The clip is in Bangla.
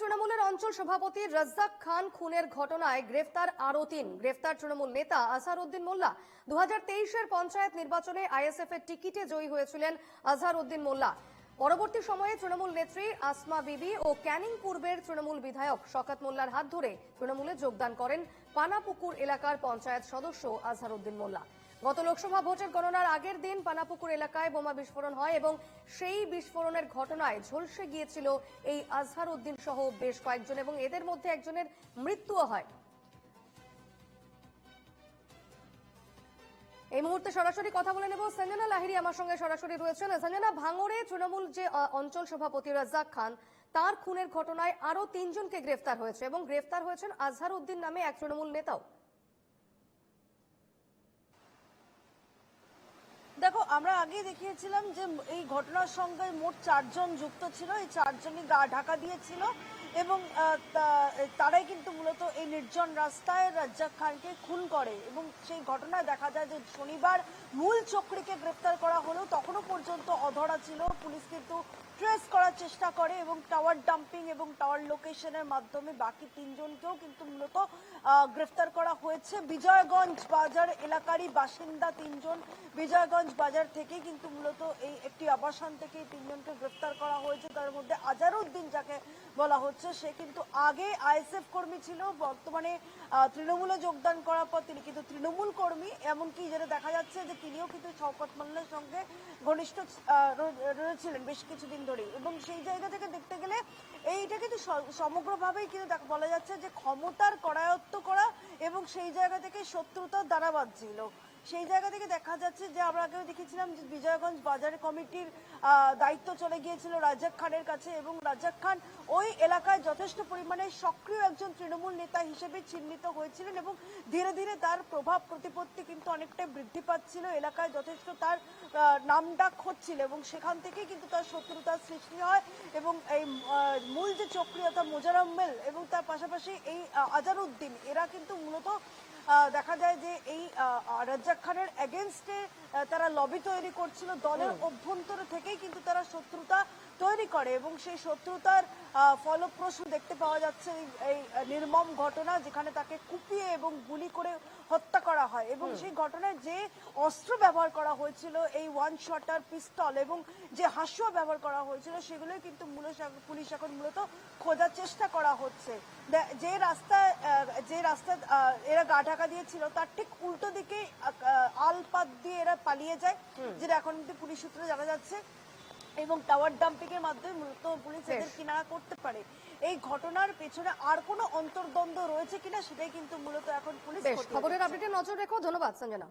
তৃণমূলের অঞ্চল সভাপতি রাজ্জাক খান খুনের ঘটনায় গ্রেফতার আরও তিন। গ্রেফতার তৃণমূল নেতা আজহার উদ্দিন মোল্লা। দু হাজার পঞ্চায়েত নির্বাচনে আইএসএফ এর টিকিটে জয়ী হয়েছিলেন আজহার উদ্দিন মোল্লা। পরবর্তী সময়ে তৃণমূল নেত্রী আসমা বিবি ও ক্যানিং পূর্বের তৃণমূল বিধায়ক শকাত মোল্লার হাত ধরে তৃণমূলে যোগদান করেন পানাপুকুর এলাকার পঞ্চায়েত সদস্য আজহার উদ্দিন মোল্লা। গত লোকসভা ভোটের গণনার আগের দিন পানাপুকুর এলাকায় বোমা বিস্ফোরণ হয় এবং সেই বিস্ফোরণের ঘটনায় ঝলসে গিয়েছিল এই আজহার উদ্দিন সহ বেশ কয়েকজন এবং এদের মধ্যে একজনের মৃত্যুও হয়। এই মুহূর্তে সরাসরি কথা বলে নেব সঞ্জনা লাহিরি আমার সঙ্গে সরাসরি রয়েছেন। সঞ্জনা ভাঙড়ে তৃণমূল যে অঞ্চল সভাপতি রাজ্জাক খান, তার খুনের ঘটনায় আরও তিনজনকে গ্রেফতার হয়েছে এবং গ্রেফতার হয়েছেন আজহার উদ্দিন নামে এক তৃণমূল নেতাও। দেখো, আমরা আগে দেখিয়েছিলাম যে এই ঘটনার সঙ্গে মোট চারজন যুক্ত ছিল। এই চারজনই গা ঢাকা দিয়েছিল এবং তারাই কিন্তু মূলত এই নির্জন রাস্তায় রাজ্জাক খানকে খুন করে এবং সেই ঘটনায় দেখা যায় যে শনিবার মূল চক্রীকে গ্রেপ্তার করা হলেও তখনও পর্যন্ত অধরা ছিল পুলিশ, কিন্তু ট্রেস করার চেষ্টা করে এবং টাওয়ার ডাম্পিং এবং টাওয়ার লোকেশনের মাধ্যমে বাকি তিনজনকেও কিন্তু মূলত গ্রেফতার করা হয়েছে। বিজয়গঞ্জ বাজার এলাকারই বাসিন্দা তিনজন। বিজয়গঞ্জ বাজার থেকে কিন্তু মূলত এই একটি আবাসন থেকে তিনজনকে গ্রেফতার করা হয়েছে। তার মধ্যে আজারউদ্দিন যাকে বলা হচ্ছে, সে কিন্তু আগে আইএসএফ কর্মী ছিল। বর্তমানে তৃণমূলে যোগদান করার পর তিনি কিন্তু তৃণমূল কর্মী। এমনকি যেটা দেখা যাচ্ছে যে তিনিও কিন্তু শওকত মোল্লার সঙ্গে ঘনিষ্ঠ রয়েছিলেন বেশ কিছুদিন ধরেই। এবং সেই জায়গা থেকে দেখতে গেলে এইটা কিন্তু সমগ্রভাবেই কিন্তু বলা যাচ্ছে যে ক্ষমতার করায়ত্ত করা এবং সেই জায়গা থেকে শত্রুতার দ্বারা বাঁধছিল। সেই জায়গা থেকে দেখা যাচ্ছে যে আমরা আগেও দেখেছিলাম যে বিজয়গঞ্জ বাজার কমিটির দায়িত্ব চলে গিয়েছিল রাজাক খানের কাছে এবং রাজাক খান ওই এলাকায় যথেষ্ট পরিমাণে সক্রিয় একজন তৃণমূল নেতা হিসেবে চিহ্নিত হয়েছিলেন এবং ধীরে ধীরে তার প্রভাব প্রতিপত্তি কিন্তু অনেকটাই বৃদ্ধি পাচ্ছিল। এলাকায় যথেষ্ট তার আহ, নামডাক হচ্ছিল এবং সেখান থেকে কিন্তু তার শত্রুতার সৃষ্টি হয় এবং এই মূল যে চক্রী অর্থাৎ মোজারাম্মেল এবং তার পাশাপাশি এই আজারউদ্দিন এরা কিন্তু মূলত দেখা যায় যে এই রাজ্জাক খানের এগেনস্টে তারা লবি তৈরি করছিল দলের অভ্যন্তরে থেকেই কিন্তু তারা শত্রুতা তৈরি করে এবং সেই শত্রুতার ফলপ্রসূ দেখতে পাওয়া যাচ্ছে এই- নির্মম ঘটনা যেখানে তাকে কুপিয়ে এবং গুলি করে হত্যা করা হয় এবং সেই ঘটনায় যে অস্ত্র ব্যবহার করা হয়েছিল এই ওয়ান শটার পিস্তল এবং যে হাস্য ব্যবহার করা হয়েছিল সেগুলোই কিন্তু মূলত পুলিশ এখন মূলত খোঁজার চেষ্টা করা হচ্ছে। যে রাস্তায় যে রাস্তা এরা গা ঢাকা দিয়েছিল তার ঠিক উল্টো দিকে আলপাত দিয়ে এরা পালিয়ে যায় যেটা এখন কিন্তু পুলিশ সূত্রে জানা যাচ্ছে। এবং টাওয়ার ডাম্পিং এর মাধ্যমে মূলত পুলিশ এদের কিনারা করতে পারে। এই ঘটনার পেছনে আর কোনো অন্তর্দ্বন্দ্ব রয়েছে কিনা সেটাই কিন্তু মূলত এখন পুলিশ খবরের আপডেটে নজর রেখো ধন্যবাদ সঞ্জনা।